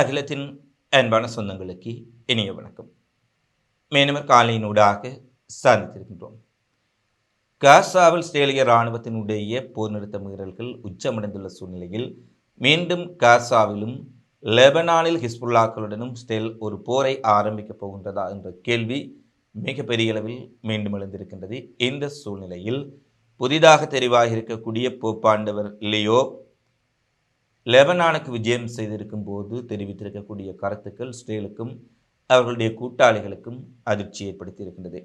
அகிலத்தின் அன்பான சொந்தங்களுக்கு இனிய வணக்கம். மேனவர் காலையினூடாக சாதித்திருக்கின்றோம் காசாவில் இஸ்ரேலிய இராணுவத்தினுடைய போர் நிறுத்த மீறல்கள் உச்சமடைந்துள்ள சூழ்நிலையில் மீண்டும் காசாவிலும் லெபனானில் ஹிஸ்புல்லாக்களுடனும் ஸ்டேல் ஒரு போரை ஆரம்பிக்கப் போகின்றதா என்ற கேள்வி மிகப்பெரிய அளவில் மீண்டும் எழுந்திருக்கின்றது. இந்த சூழ்நிலையில் புதிதாக தெரிவாக இருக்கக்கூடிய போப்பாண்டவர் லியோ லெபனானுக்கு விஜயம் செய்திருக்கும் போது தெரிவித்திருக்கக்கூடிய கருத்துக்கள் ஸ்டேலுக்கும் அவர்களுடைய கூட்டாளிகளுக்கும் அதிர்ச்சி ஏற்படுத்தியிருக்கின்றது.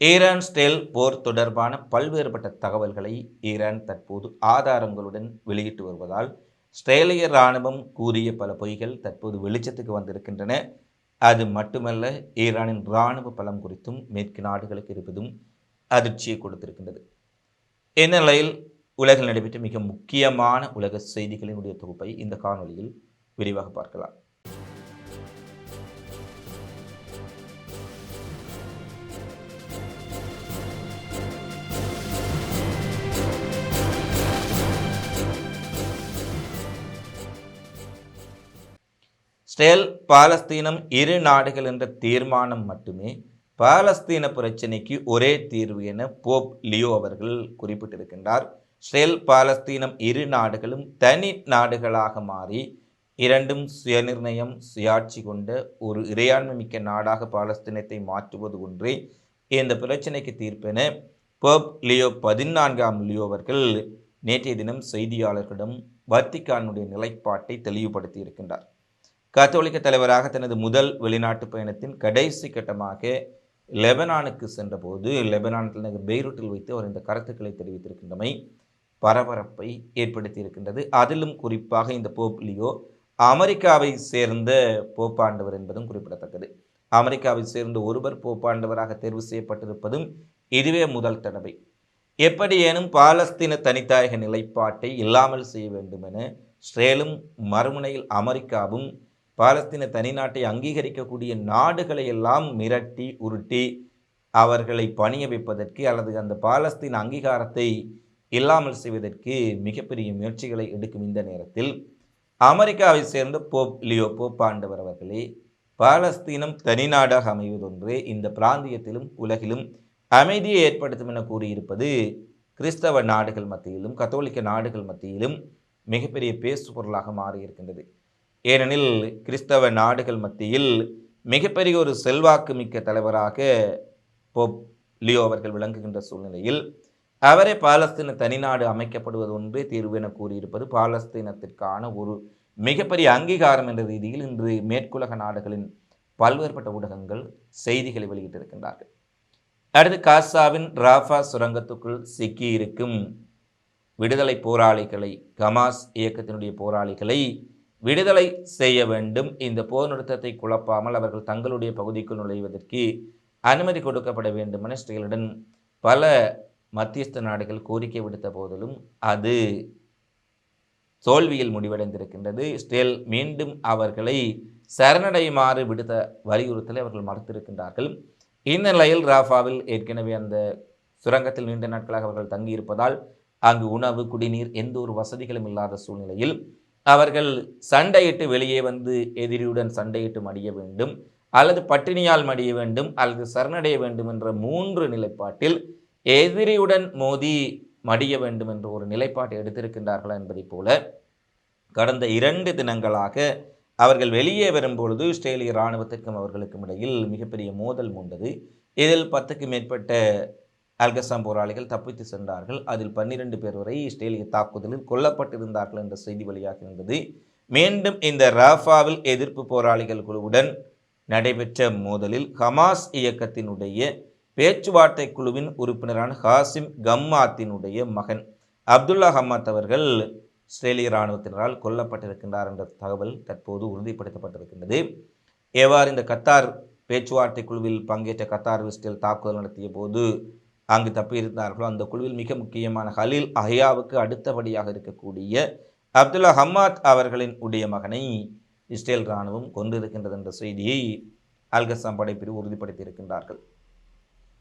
ஈரான் ஸ்டேல் போர் தொடர்பான பல்வேறுபட்ட தகவல்களை ஈரான் தற்போது ஆதாரங்களுடன் வெளியிட்டு வருவதால் ஸ்ட்ரேலிய இராணுவம் கூறிய பல பொய்கள் தற்போது வெளிச்சத்துக்கு வந்திருக்கின்றன. அது மட்டுமல்ல ஈரானின் இராணுவ பலம் குறித்தும் மேற்கு நாடுகளுக்கு இருப்பதும் அதிர்ச்சியை கொடுத்திருக்கின்றது. இந்நிலையில் உலகில் நடைபெற்ற மிக முக்கியமான உலக செய்திகளினுடைய தொகுப்பை இந்த காணொளியில் விரிவாக பார்க்கலாம். ஸ்டேல் பாலஸ்தீனம் இரு நாடுகள் என்ற தீர்மானம் மட்டுமே பாலஸ்தீன பிரச்சினைக்கு ஒரே தீர்வு என போப் லியோ அவர்கள் குறிப்பிட்டிருக்கின்றார். இஸ்ரேல் பாலஸ்தீனம் இரு நாடுகளும் தனி நாடுகளாக மாறி இரண்டும் சுயநிர்ணயம் சுயாட்சி கொண்ட ஒரு இறையாண்மை மிக்க நாடாக பாலஸ்தீனத்தை மாற்றுவது ஒன்றே இந்த பிரச்சனைக்கு தீர்ப்பென போப் லியோ பதினான்காம் லியோ அவர்கள் நேற்றைய தினம் செய்தியாளர்களிடம் வர்த்திகானுடைய நிலைப்பாட்டை தெளிவுபடுத்தி இருக்கின்றார் கத்தோலிக்க தலைவராக தனது முதல் வெளிநாட்டு பயணத்தின் கடைசி கட்டமாக லெபனானுக்கு சென்றபோது லெபனான் தலைநகர் பெய்ரூட்டில் வைத்து அவர் இந்த கருத்துக்களை தெரிவித்திருக்கின்றமை பரபரப்பை ஏற்படுத்தி இருக்கின்றது அதிலும் குறிப்பாக இந்த போப் லியோ அமெரிக்காவை சேர்ந்த போப்பாண்டவர் என்பதும் குறிப்பிடத்தக்கது. அமெரிக்காவை சேர்ந்த ஒருவர் போப்பாண்டவராக தேர்வு செய்யப்பட்டிருப்பதும் இதுவே முதல் தடவை. எப்படியேனும் பாலஸ்தீன தனித்தாயக நிலைப்பாட்டை இல்லாமல் செய்ய வேண்டும் என ஸ்ரேலும் மறுமுனையில் அமெரிக்காவும் பாலஸ்தீன தனிநாட்டை அங்கீகரிக்கக்கூடிய நாடுகளை எல்லாம் மிரட்டி உருட்டி அவர்களை பணிய வைப்பதற்கு அல்லது அந்த பாலஸ்தீன் அங்கீகாரத்தை இல்லாமல் செய்வதற்கு மிகப்பெரிய முயற்சிகளை எடுக்கும் இந்த நேரத்தில் அமெரிக்காவை சேர்ந்த போப் லியோ போப்பாண்டவர் அவர்களே பாலஸ்தீனம் தனிநாடாக அமைவதொன்று இந்த பிராந்தியத்திலும் உலகிலும் அமைதியை ஏற்படுத்தும் என கூறியிருப்பது கிறிஸ்தவ நாடுகள் மத்தியிலும் கத்தோலிக்க நாடுகள் மத்தியிலும் மிகப்பெரிய பேசு பொருளாக மாறியிருக்கின்றது. ஏனெனில் கிறிஸ்தவ நாடுகள் மத்தியில் மிகப்பெரிய ஒரு செல்வாக்கு மிக்க தலைவராக போப் லியோ அவர்கள் விளங்குகின்ற சூழ்நிலையில் அவரே பாலஸ்தீன தனிநாடு அமைக்கப்படுவது ஒன்றே தீர்வு என கூறியிருப்பது பாலஸ்தீனத்திற்கான ஒரு மிகப்பெரிய அங்கீகாரம் என்ற ரீதியில் இன்று மேற்குலக நாடுகளின் பல்வேறுபட்ட ஊடகங்கள் செய்திகளை வெளியிட்டிருக்கின்றார்கள். அடுத்து காசாவின் ராஃபா சுரங்கத்துக்குள் சிக்கியிருக்கும் விடுதலை போராளிகளை கமாஸ் இயக்கத்தினுடைய போராளிகளை விடுதலை செய்ய வேண்டும். இந்த போர் நிறுத்தத்தை குழப்பாமல் அவர்கள் தங்களுடைய பகுதிக்குள் நுழைவதற்கு அனுமதி கொடுக்கப்பட வேண்டும் என பல மத்தியஸ்த நாடுகள் கோரிக்கை விடுத்த போதிலும் அது தோல்வியில் முடிவடைந்திருக்கின்றது. ஸ்டேல் மீண்டும் அவர்களை சரணடையுமாறு விடுத்த வலியுறுத்தலை அவர்கள் மறுத்திருக்கின்றார்கள். இந்த நிலையில் ராஃபாவில் ஏற்கனவே அந்த சுரங்கத்தில் நீண்ட நாட்களாக அவர்கள் தங்கியிருப்பதால் அங்கு உணவு குடிநீர் எந்த ஒரு வசதிகளும் இல்லாத சூழ்நிலையில் அவர்கள் சண்டையிட்டு வெளியே வந்து எதிரியுடன் சண்டையிட்டு மடிய வேண்டும் அல்லது பட்டினியால் மடிய வேண்டும் அல்லது சரணடைய வேண்டும் என்ற மூன்று நிலைப்பாட்டில் எதிரியுடன் மோதி மடிய வேண்டும் என்ற ஒரு நிலைப்பாட்டை எடுத்திருக்கின்றார்களா என்பதைப் போல கடந்த இரண்டு தினங்களாக அவர்கள் வெளியே வரும்பொழுது இஸ்ரேலிய இராணுவத்திற்கும் அவர்களுக்கும் இடையில் மிகப்பெரிய மோதல் மூண்டது. இதில் பத்துக்கு மேற்பட்ட அல்கசாம் போராளிகள் தப்பித்து சென்றார்கள். அதில் பன்னிரண்டு பேர் வரை இஸ்ரேலிய தாக்குதலில் கொல்லப்பட்டிருந்தார்கள் என்ற செய்தி வெளியாக இருந்தது மீண்டும் இந்த ராஃபாவில் எதிர்ப்பு போராளிகள் குழுவுடன் நடைபெற்ற மோதலில் ஹமாஸ் இயக்கத்தினுடைய பேச்சுவார்த்தை குழுவின் உறுப்பினரான ஹாசிம் கம்மாத்தினுடைய மகன் அப்துல்லா ஹம்மாத் அவர்கள் இஸ்ரேலிய இராணுவத்தினரால் கொல்லப்பட்டிருக்கின்றார் என்ற தகவல் தற்போது உறுதிப்படுத்தப்பட்டிருக்கின்றது. எவ்வாறு இந்த கத்தார் பேச்சுவார்த்தை குழுவில் பங்கேற்ற கத்தார் இஸ்ரேல் தாக்குதல் நடத்திய போது அங்கு தப்பியிருந்தார்களோ அந்த குழுவில் மிக முக்கியமான ஹலீல் அஹியாவுக்கு அடுத்தபடியாக இருக்கக்கூடிய அப்துல்லா ஹம்மாத் அவர்களின் உடைய மகனை இஸ்ரேல் இராணுவம் கொண்டிருக்கின்றது என்ற செய்தியை அல்கசாம் படைப்பிரிவு உறுதிப்படுத்தியிருக்கின்றார்கள்.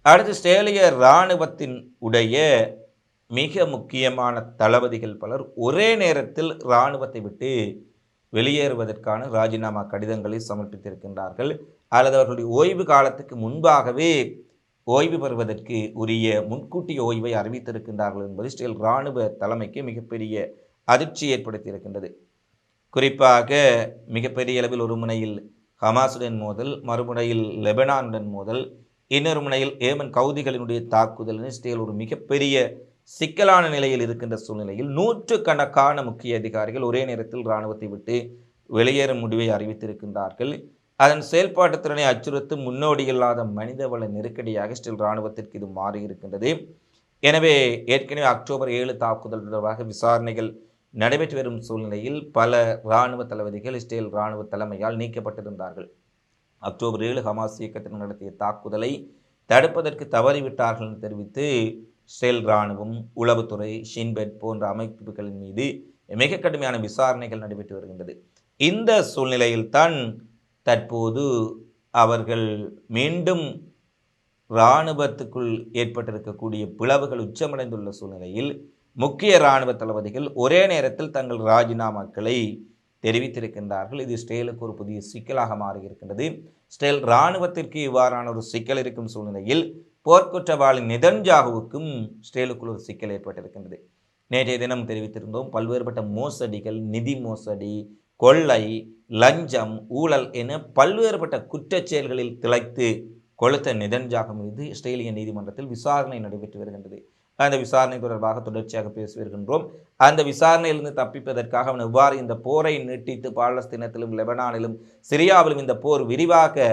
அடுத்து சேலைய இராணுவத்தின் உடைய மிக முக்கியமான தளபதிகள் பலர் ஒரே நேரத்தில் இராணுவத்தை விட்டு வெளியேறுவதற்கான ராஜினாமா கடிதங்களை சமர்ப்பித்திருக்கின்றார்கள். அல்லது அவர்களுடைய ஓய்வு காலத்துக்கு முன்பாகவே ஓய்வு பெறுவதற்கு உரிய முன்கூட்டிய ஓய்வை அறிவித்திருக்கின்றார்கள் என்பது இஸ்ரேல் இராணுவ தலைமைக்கு மிகப்பெரிய அதிர்ச்சி ஏற்படுத்தியிருக்கின்றது. குறிப்பாக மிகப்பெரிய அளவில் ஒரு முனையில் ஹமாசுடன் மோதல் மறுமுனையில் லெபனானுடன் மோதல் இன்னொரு முனையில் ஏமன் கவுதிகளினுடைய தாக்குதல் இஸ்ரேல் ஒரு மிகப்பெரிய சிக்கலான நிலையில் இருக்கின்ற சூழ்நிலையில் நூற்று கணக்கான முக்கிய அதிகாரிகள் ஒரே நேரத்தில் இராணுவத்தை விட்டு வெளியேறும் முடிவை அறிவித்திருக்கின்றார்கள். அதன் செயல்பாட்டு திறனை அச்சுறுத்தும் முன்னோடியில்லாத மனிதவள நெருக்கடியாக ஸ்டில் இராணுவத்திற்கு இது மாறியிருக்கின்றது. எனவே ஏற்கனவே அக்டோபர் ஏழு தாக்குதல் தொடர்பாக விசாரணைகள் நடைபெற்று வரும் சூழ்நிலையில் பல இராணுவ தளபதிகள் இஸ்ரேல் இராணுவ தலைமையால் நீக்கப்பட்டிருந்தார்கள். அக்டோபர் ஏழு ஹமாஸ் இயக்கத்தினர் நடத்திய தாக்குதலை தடுப்பதற்கு தவறிவிட்டார்கள் என்று தெரிவித்து இஸ்ரேல் இராணுவம் உளவுத்துறை ஷின்பெட் போன்ற அமைப்புகளின் மீது மிக கடுமையான விசாரணைகள் நடைபெற்று வருகின்றது. இந்த சூழ்நிலையில்தான் தற்போது அவர்கள் மீண்டும் இராணுவத்துக்குள் ஏற்பட்டிருக்கக்கூடிய பிளவுகள் உச்சமடைந்துள்ள சூழ்நிலையில் முக்கிய இராணுவ தளபதிகள் ஒரே நேரத்தில் தங்கள் ராஜினாமாக்களை தெரிவித்திருக்கின்றார்கள். இது இஸ்ரேலுக்கு ஒரு புதிய சிக்கலாக மாறியிருக்கின்றது. இஸ்ரேல் இராணுவத்திற்கு இவ்வாறான ஒரு சிக்கல் இருக்கும் சூழ்நிலையில் போர்க்குற்றவாளி நிதன்ஜாகுவுக்கும் இஸ்ரேலுக்குள் ஒரு சிக்கல் ஏற்பட்டிருக்கின்றது. நேற்றைய தினம் தெரிவித்திருந்தோம் பல்வேறுபட்ட மோசடிகள் நிதி மோசடி கொள்ளை லஞ்சம் ஊழல் என பல்வேறுபட்ட குற்றச் செயல்களில் திளைத்து கொளுத்த நிதன்ஜாகம் மீது இஸ்ரேலிய நீதிமன்றத்தில் விசாரணை நடைபெற்று வருகின்றது. அந்த விசாரணை தொடர்பாக தொடர்ச்சியாக பேசுவிருக்கின்றோம் அந்த விசாரணையிலிருந்து தப்பிப்பதற்காக அவன் எவ்வாறு இந்த போரை நீட்டித்து பாலஸ்தீனத்திலும் லெபனானிலும் சிரியாவிலும் இந்த போர் விரிவாக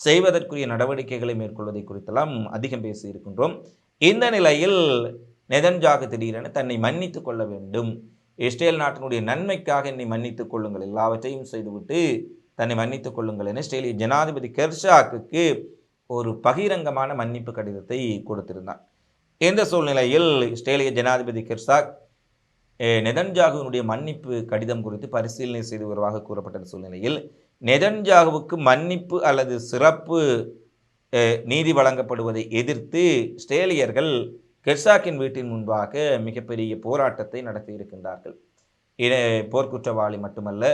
செய்வதற்குரிய நடவடிக்கைகளை மேற்கொள்வதை குறித்தெல்லாம் அதிகம் பேசியிருக்கின்றோம் இந்த நிலையில் நெதன்ஜாகு திடீரென தன்னை மன்னித்து கொள்ள வேண்டும். இஸ்ரேல் நாட்டினுடைய நன்மைக்காக என்னை மன்னித்துக் கொள்ளுங்கள். எல்லாவற்றையும் செய்துவிட்டு தன்னை மன்னித்துக் கொள்ளுங்கள் என இஸ்ரேலிய ஜனாதிபதி கெர்ஷாக்கு ஒரு பகிரங்கமான மன்னிப்பு கடிதத்தை கொடுத்திருந்தான். இந்த சூழ்நிலையில் இஸ்ரேலிய ஜனாதிபதி கிர்சாக் நெதன்ஜாகுவினுடைய மன்னிப்பு கடிதம் குறித்து பரிசீலனை செய்து வருவதாக கூறப்பட்ட சூழ்நிலையில் நெதன்ஜாகுவுக்கு மன்னிப்பு அல்லது சிறப்பு நீதி வழங்கப்படுவதை எதிர்த்து இஸ்ரேலியர்கள் கெர்சாக்கின் வீட்டின் முன்பாக மிகப்பெரிய போராட்டத்தை நடத்தி இருக்கின்றார்கள். இது போர்க்குற்றவாளி மட்டுமல்ல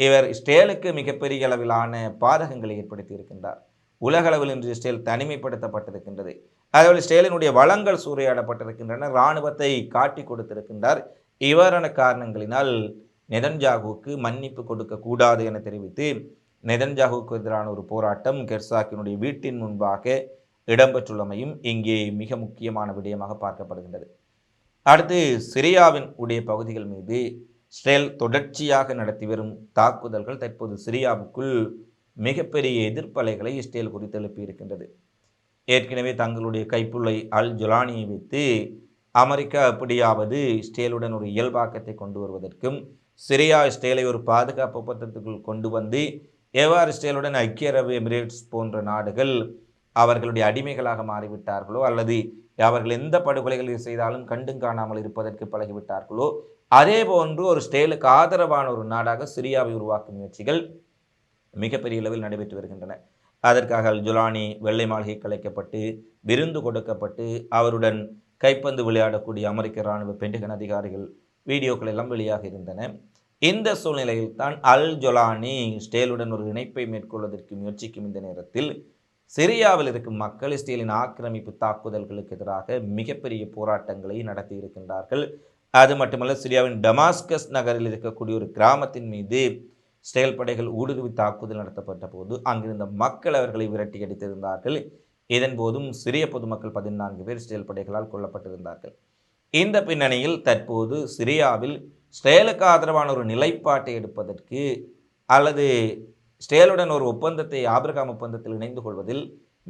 இவர் இஸ்ரேலுக்கு மிகப்பெரிய அளவிலான பாதகங்களை ஏற்படுத்தி இருக்கின்றார். உலகளவில் இன்று இஸ்ரேல் தனிமைப்படுத்தப்பட்டிருக்கின்றது. அதேபோல் இஸ்ரேலினுடைய வளங்கள் சூறையாடப்பட்டிருக்கின்றன இராணுவத்தை காட்டி கொடுத்திருக்கின்றார். இவ்வாறான காரணங்களினால் நெதன்ஜாகுவுக்கு மன்னிப்பு கொடுக்கக்கூடாது என தெரிவித்து நெதன்ஜாகுவுக்கு எதிரான ஒரு போராட்டம் கெர்சாக்கினுடைய வீட்டின் முன்பாக இடம்பெற்றுள்ளமையும் இங்கே மிக முக்கியமான விடயமாக பார்க்கப்படுகின்றது. அடுத்து சிரியாவின் உடைய பகுதிகள் மீது இஸ்ரேல் தொடர்ச்சியாக நடத்தி வரும் தாக்குதல்கள் தற்போது சிரியாவுக்குள் மிகப்பெரிய எதிர்ப்பலைகளை இஸ்ரேல் குறித்து எழுப்பியிருக்கின்றது ஏற்கனவே தங்களுடைய கைப்புள்ளை அல் ஜொலானியை வைத்து அமெரிக்கா எப்படியாவது ஸ்டேலுடன் ஒரு இயல்பாக்கத்தை கொண்டு வருவதற்கும் சிரியா ஸ்டேலை ஒரு பாதுகாப்பு ஒப்பந்தத்துக்குள் கொண்டு வந்து எவ்வாறு ஸ்டேலுடன் ஐக்கிய அரபு எமிரேட்ஸ் போன்ற நாடுகள் அவர்களுடைய அடிமைகளாக மாறிவிட்டார்களோ அல்லது அவர்கள் எந்த படுகொலைகளை செய்தாலும் கண்டும் காணாமல் இருப்பதற்கு பழகிவிட்டார்களோ அதே போன்று ஒரு ஸ்டேலுக்கு ஆதரவான ஒரு நாடாக சிரியாவை உருவாக்கும் முயற்சிகள் மிகப்பெரிய அளவில் நடைபெற்று வருகின்றன. அதற்காக அல் ஜுலானி வெள்ளை மாளிகை கலைக்கப்பட்டு விருந்து கொடுக்கப்பட்டு அவருடன் கைப்பந்து விளையாடக்கூடிய அமெரிக்க இராணுவ பென்டகன் அதிகாரிகள் வீடியோக்கள் எல்லாம் வெளியாக இருந்தன. இந்த சூழ்நிலையில் தான் அல் ஜொலானி ஸ்டேலுடன் ஒரு இணைப்பை மேற்கொள்வதற்கு முயற்சிக்கும் இந்த நேரத்தில் சிரியாவில் இருக்கும் மக்கள் இஸ்ரேலின் ஆக்கிரமிப்பு தாக்குதல்களுக்கு எதிராக மிகப்பெரிய போராட்டங்களை நடத்தி இருக்கின்றார்கள். அது மட்டுமல்ல சிரியாவின் டமாஸ்கஸ் நகரில் இருக்கக்கூடிய ஒரு கிராமத்தின் மீது செயல்படைகள் படைகள் ஊடுருவி தாக்குதல் நடத்தப்பட்ட போது அங்கிருந்த மக்கள் அவர்களை விரட்டி அடித்திருந்தார்கள். இதன் போதும் சிறிய பொதுமக்கள் பதினான்கு பேர் செயல்படைகளால் படைகளால் கொல்லப்பட்டிருந்தார்கள். இந்த பின்னணியில் தற்போது சிரியாவில் ஸ்டேலுக்கு ஆதரவான ஒரு நிலைப்பாட்டை எடுப்பதற்கு அல்லது ஸ்டேலுடன் ஒரு ஒப்பந்தத்தை ஆபிரகாம் ஒப்பந்தத்தில் இணைந்து கொள்வதில்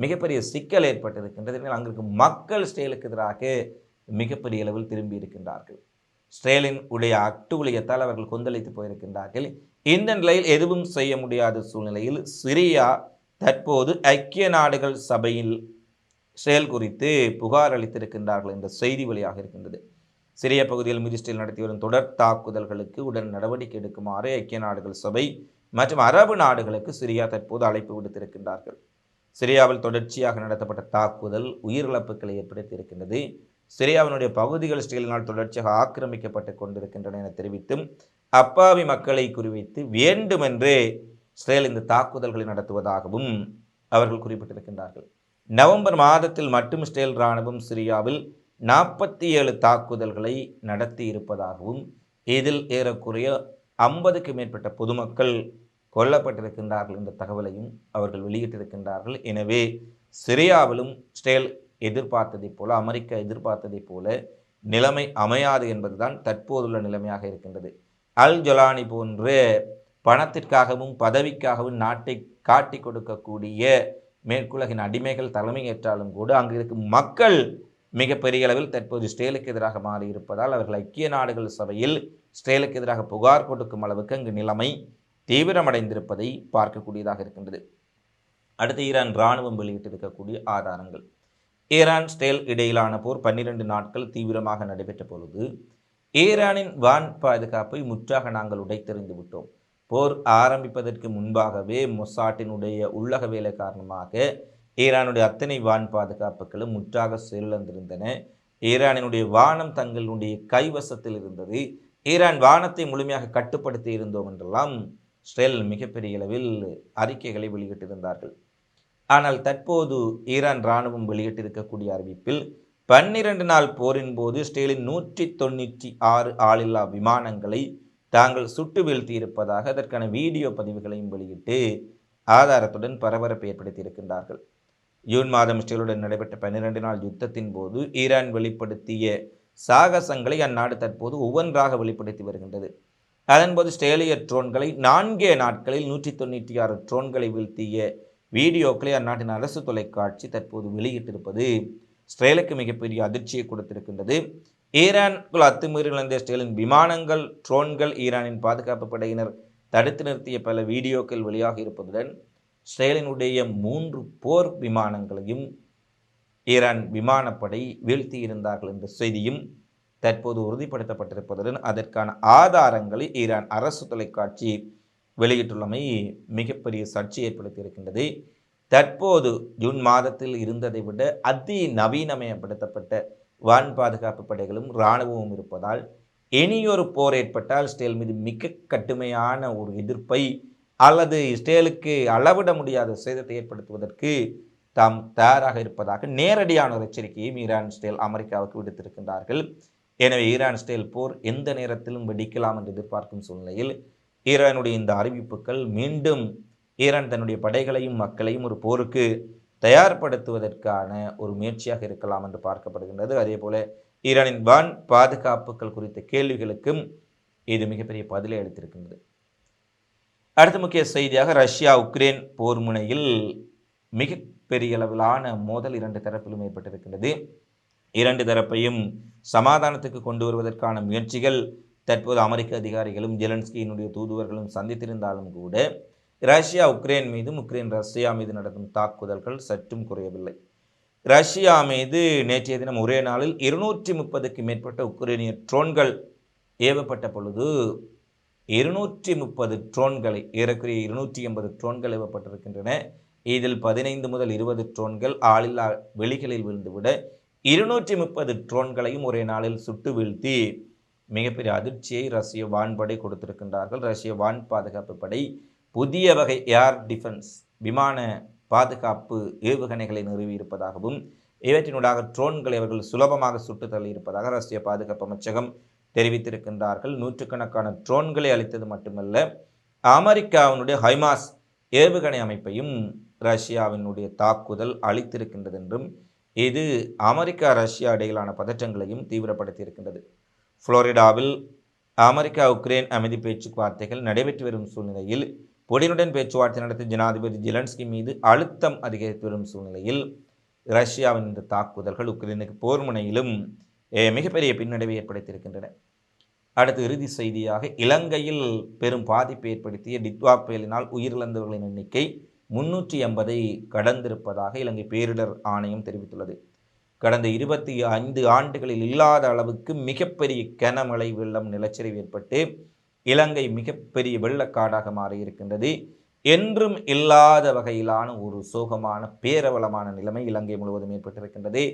மிகப்பெரிய சிக்கல் ஏற்பட்டிருக்கின்றது. அங்கிருக்கு அங்கிருக்கும் மக்கள் ஸ்டேலுக்கு எதிராக மிகப்பெரிய அளவில் திரும்பி இருக்கின்றார்கள். ஸ்டேலின் உடைய அட்டுழியத்தால் அவர்கள் கொந்தளித்து போயிருக்கின்றார்கள். இந்த நிலையில் எதுவும் செய்ய முடியாத சூழ்நிலையில் சிரியா தற்போது ஐக்கிய நாடுகள் சபையில் செயல் குறித்து புகார் அளித்திருக்கின்றார்கள் என்ற செய்தி வழியாக இருக்கின்றது. சிரிய பகுதியில் மீது நடத்தி வரும் தொடர் தாக்குதல்களுக்கு உடன் நடவடிக்கை எடுக்குமாறு ஐக்கிய நாடுகள் சபை மற்றும் அரபு நாடுகளுக்கு சிரியா தற்போது அழைப்பு விடுத்திருக்கின்றார்கள். சிரியாவில் தொடர்ச்சியாக நடத்தப்பட்ட தாக்குதல் உயிரிழப்புகளை ஏற்படுத்தியிருக்கின்றது. சிரியாவினுடைய பகுதிகள் ஸ்டீலினால் தொடர்ச்சியாக ஆக்கிரமிக்கப்பட்டு கொண்டிருக்கின்றன என தெரிவித்தும் அப்பாவி மக்களை குறிவைத்து வேண்டுமென்றே இஸ்ரேல் இந்த தாக்குதல்களை நடத்துவதாகவும் அவர்கள் குறிப்பிட்டிருக்கின்றார்கள். நவம்பர் மாதத்தில் மட்டும் இஸ்ரேல் இராணுவம் சிரியாவில் நாற்பத்தி ஏழு தாக்குதல்களை நடத்தி இருப்பதாகவும் இதில் ஏறக்குறைய ஐம்பதுக்கு மேற்பட்ட பொதுமக்கள் கொல்லப்பட்டிருக்கின்றார்கள் என்ற தகவலையும் அவர்கள் வெளியிட்டிருக்கின்றார்கள். எனவே சிரியாவிலும் ஸ்டேல் எதிர்பார்த்ததைப் போல அமெரிக்கா எதிர்பார்த்ததைப் போல நிலைமை அமையாது என்பதுதான் தற்போதுள்ள நிலைமையாக இருக்கின்றது. அல் ஜொலானி போன்று பணத்திற்காகவும் பதவிக்காகவும் நாட்டை காட்டி கொடுக்கக்கூடிய மேற்குலகின் அடிமைகள் தலைமையேற்றாலும் கூட அங்கு இருக்கும் மக்கள் மிகப்பெரிய அளவில் தற்போது இஸ்ரேலுக்கு எதிராக மாறியிருப்பதால் அவர்கள் ஐக்கிய நாடுகள் சபையில் இஸ்ரேலுக்கு எதிராக புகார் கொடுக்கும் அளவுக்கு அங்கு நிலைமை தீவிரமடைந்திருப்பதை பார்க்கக்கூடியதாக இருக்கின்றது. அடுத்து ஈரான் இராணுவம் வெளியிட்டிருக்கக்கூடிய ஆதாரங்கள். ஈரான் ஸ்டேல் இடையிலான போர் பன்னிரண்டு நாட்கள் தீவிரமாக நடைபெற்ற பொழுது ஈரானின் வான் பாதுகாப்பை முற்றாக நாங்கள் உடைத்தெறிந்து விட்டோம். போர் ஆரம்பிப்பதற்கு முன்பாகவே மொசாட்டினுடைய உள்ளக வேலை காரணமாக ஈரானுடைய அத்தனை வான் பாதுகாப்புகளும் முற்றாக செயலிழந்திருந்தன ஈரானினுடைய வானம் தங்களுடைய கைவசத்தில் இருந்தது. ஈரான் வானத்தை முழுமையாக கட்டுப்படுத்தி இருந்தோம் என்றெல்லாம் இஸ்ரேல் மிகப்பெரிய அளவில் அறிக்கைகளை வெளியிட்டிருந்தார்கள். ஆனால் தற்போது ஈரான் இராணுவம் வெளியிட்டிருக்கக்கூடிய அறிவிப்பில் பன்னிரண்டு நாள் போரின் போது ஸ்டேலின் நூற்றி தொண்ணூற்றி ஆறு ஆளில்லா விமானங்களை தாங்கள் சுட்டு வீழ்த்தியிருப்பதாக அதற்கான வீடியோ பதிவுகளையும் வெளியிட்டு ஆதாரத்துடன் பரபரப்பை ஏற்படுத்தியிருக்கின்றார்கள் ஜூன் மாதம் இஸ்ரேலுடன் நடைபெற்ற பன்னிரண்டு நாள் யுத்தத்தின் போது ஈரான் வெளிப்படுத்திய சாகசங்களை அந்நாடு தற்போது ஒவ்வொன்றாக வெளிப்படுத்தி வருகின்றது. அதன்போது ஸ்டேலிய ட்ரோன்களை நான்கே நாட்களில் நூற்றி தொண்ணூற்றி ஆறு ட்ரோன்களை வீழ்த்திய வீடியோக்களை அந்நாட்டின் அரசு தொலைக்காட்சி தற்போது வெளியிட்டிருப்பது இஸ்ரேலுக்கு மிகப்பெரிய அதிர்ச்சியை கொடுத்திருக்கின்றது. ஈரானுக்குள் அத்துமீறி இருந்த இஸ்ரேலின் விமானங்கள் ட்ரோன்கள் ஈரானின் பாதுகாப்பு படையினர் தடுத்து நிறுத்திய பல வீடியோக்கள் வெளியாக இருப்பதுடன் இஸ்ரேலினுடைய மூன்று போர் விமானங்களையும் ஈரான் விமானப்படை வீழ்த்தியிருந்தார்கள் என்ற செய்தியும் தற்போது உறுதிப்படுத்தப்பட்டிருப்பதுடன் அதற்கான ஆதாரங்களை ஈரான் அரசு தொலைக்காட்சி வெளியிட்டுள்ளமை மிகப்பெரிய சர்ச்சை ஏற்படுத்தியிருக்கின்றது தற்போது ஜூன் மாதத்தில் இருந்ததை விட அதி நவீனமயப்படுத்தப்பட்ட வான் பாதுகாப்பு படைகளும் இராணுவமும் இருப்பதால் இனியொரு போர் ஏற்பட்டால் இஸ்ரேல் மீது மிக கடுமையான ஒரு எதிர்ப்பை அல்லது இஸ்ரேலுக்கு அளவிட முடியாத சேதத்தை ஏற்படுத்துவதற்கு தாம் தயாராக இருப்பதாக நேரடியான ஒரு எச்சரிக்கையும் ஈரான் ஸ்டேல் அமெரிக்காவுக்கு விடுத்திருக்கின்றார்கள். எனவே ஈரான் ஸ்டேல் போர் எந்த நேரத்திலும் வெடிக்கலாம் என்று எதிர்பார்க்கும் சூழ்நிலையில் ஈரானுடைய இந்த அறிவிப்புகள் மீண்டும் ஈரான் தன்னுடைய படைகளையும் மக்களையும் ஒரு போருக்கு தயார்படுத்துவதற்கான ஒரு முயற்சியாக இருக்கலாம் என்று பார்க்கப்படுகின்றது. அதே போல ஈரானின் வான் பாதுகாப்புகள் குறித்த கேள்விகளுக்கும் இது மிகப்பெரிய பதிலை அளித்திருக்கின்றது. அடுத்த முக்கிய செய்தியாக ரஷ்யா உக்ரைன் போர் முனையில் மிக பெரிய அளவிலான மோதல் இரண்டு தரப்பிலும் ஏற்பட்டிருக்கின்றது. இரண்டு தரப்பையும் சமாதானத்துக்கு கொண்டு வருவதற்கான முயற்சிகள் தற்போது அமெரிக்க அதிகாரிகளும் ஜெலன்ஸ்கியினுடைய தூதுவர்களும் சந்தித்திருந்தாலும் கூட ரஷ்யா உக்ரைன் மீதும் உக்ரைன் ரஷ்யா மீது நடக்கும் தாக்குதல்கள் சற்றும் குறையவில்லை. ரஷ்யா மீது நேற்றைய தினம் ஒரே நாளில் இருநூற்றி முப்பதுக்கு மேற்பட்ட உக்ரைனிய ட்ரோன்கள் ஏவப்பட்ட பொழுது இருநூற்றி முப்பது ட்ரோன்களை ஏறக்குறைய இருநூற்றி எண்பது ட்ரோன்கள் ஏவப்பட்டிருக்கின்றன. இதில் பதினைந்து முதல் இருபது ட்ரோன்கள் ஆளில்லா வெளிகளில் விழுந்துவிட இருநூற்றி முப்பது ட்ரோன்களையும் ஒரே நாளில் சுட்டு வீழ்த்தி மிகப்பெரிய அதிர்ச்சியை ரஷ்ய வான்படை கொடுத்திருக்கின்றார்கள். ரஷ்ய வான் பாதுகாப்பு படை புதிய வகை ஏர் டிஃபென்ஸ் விமான பாதுகாப்பு ஏவுகணைகளை நிறுவியிருப்பதாகவும் இவற்றினூடாக ட்ரோன்களை அவர்கள் சுலபமாக சுட்டு தள்ளியிருப்பதாக ரஷ்ய பாதுகாப்பு அமைச்சகம் தெரிவித்திருக்கின்றார்கள். நூற்றுக்கணக்கான ட்ரோன்களை அளித்தது மட்டுமல்ல அமெரிக்காவினுடைய ஹைமாஸ் ஏவுகணை அமைப்பையும் ரஷ்யாவினுடைய தாக்குதல் அளித்திருக்கின்றது என்றும் இது அமெரிக்கா ரஷ்யா இடையிலான பதற்றங்களையும் தீவிரப்படுத்தியிருக்கின்றது. புளோரிடாவில் அமெரிக்கா உக்ரைன் அமைதி பேச்சுவார்த்தைகள் நடைபெற்று வரும் சூழ்நிலையில் புடினுடன் பேச்சுவார்த்தை நடத்திய ஜனாதிபதி ஜிலன்ஸ்கி மீது அழுத்தம் அதிகரித்து வரும் சூழ்நிலையில் ரஷ்யாவின் இந்த தாக்குதல்கள் உக்ரைனுக்கு போர் முனையிலும் மிகப்பெரிய பின்னடைவை ஏற்படுத்தியிருக்கின்றன. அடுத்து இறுதி செய்தியாக இலங்கையில் பெரும் பாதிப்பை ஏற்படுத்திய டித்வா புயலினால் உயிரிழந்தவர்களின் எண்ணிக்கை முன்னூற்றி எண்பதை கடந்திருப்பதாக இலங்கை பேரிடர் ஆணையம் தெரிவித்துள்ளது. கடந்த இருபத்தி ஐந்து ஆண்டுகளில் இல்லாத அளவுக்கு மிகப்பெரிய கனமழை வெள்ளம் நிலச்சரிவு ஏற்பட்டு இலங்கை மிகப்பெரிய வெள்ளக்காடாக மாறியிருக்கின்றது. என்றும் இல்லாத வகையிலான ஒரு சோகமான பேரவலமான நிலைமை இலங்கை முழுவதும் ஏற்பட்டிருக்கின்றது.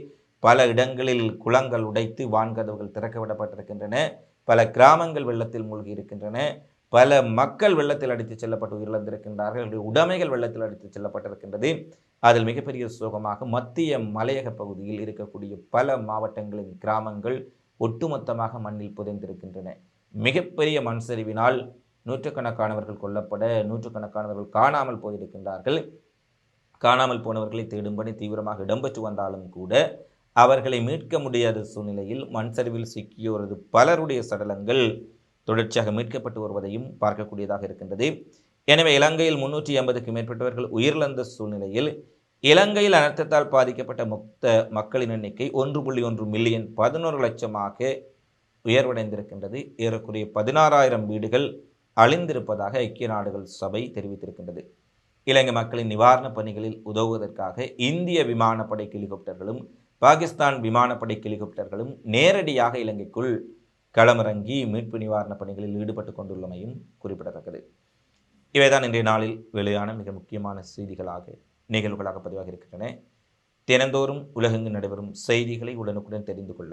பல இடங்களில் குளங்கள் உடைத்து வான்கதவுகள் திறக்க விடப்பட்டிருக்கின்றன பல கிராமங்கள் வெள்ளத்தில் மூழ்கி இருக்கின்றன. பல மக்கள் வெள்ளத்தில் அடித்துச் செல்லப்பட்டு உயிரிழந்திருக்கின்றார்கள். உடைமைகள் வெள்ளத்தில் அடித்துச் செல்லப்பட்டிருக்கின்றது. அதில் மிகப்பெரிய சோகமாக மத்திய மலையக பகுதியில் இருக்கக்கூடிய பல மாவட்டங்களின் கிராமங்கள் ஒட்டுமொத்தமாக மண்ணில் புதைந்திருக்கின்றன. மிகப்பெரிய மண் சரிவினால் நூற்றுக்கணக்கானவர்கள் கொல்லப்பட நூற்றுக்கணக்கானவர்கள் காணாமல் போயிருக்கின்றார்கள். காணாமல் போனவர்களை தேடும்படி தீவிரமாக இடம்பெற்று வந்தாலும் கூட அவர்களை மீட்க முடியாத சூழ்நிலையில் மண் சரிவில் சிக்கியோரது பலருடைய சடலங்கள் தொடர்ச்சியாக மீட்கப்பட்டு வருவதையும் பார்க்கக்கூடியதாக இருக்கின்றது. எனவே இலங்கையில் முன்னூற்றி ஐம்பதுக்கு மேற்பட்டவர்கள் உயிரிழந்த சூழ்நிலையில் இலங்கையில் அனர்த்தத்தால் பாதிக்கப்பட்ட மொத்த மக்களின் எண்ணிக்கை ஒன்று புள்ளி ஒன்று மில்லியன் பதினோரு லட்சமாக உயர்வடைந்திருக்கின்றது. ஏறக்குறைய பதினாறாயிரம் வீடுகள் அழிந்திருப்பதாக ஐக்கிய நாடுகள் சபை தெரிவித்திருக்கின்றது. இலங்கை மக்களின் நிவாரணப் பணிகளில் உதவுவதற்காக இந்திய விமானப்படை ஹெலிகாப்டர்களும் பாகிஸ்தான் விமானப்படை ஹெலிகாப்டர்களும் நேரடியாக இலங்கைக்குள் களமிறங்கி மீட்பு நிவாரணப் பணிகளில் ஈடுபட்டு கொண்டுள்ளமையும் குறிப்பிடத்தக்கது. இவைதான் இன்றைய நாளில் வெளியான மிக முக்கியமான செய்திகளாக நிகழ்வுகளாக பதிவாக இருக்கின்றன தினந்தோறும் உலகெங்கு நடைபெறும் செய்திகளை உடனுக்குடன் தெரிந்து கொள்ள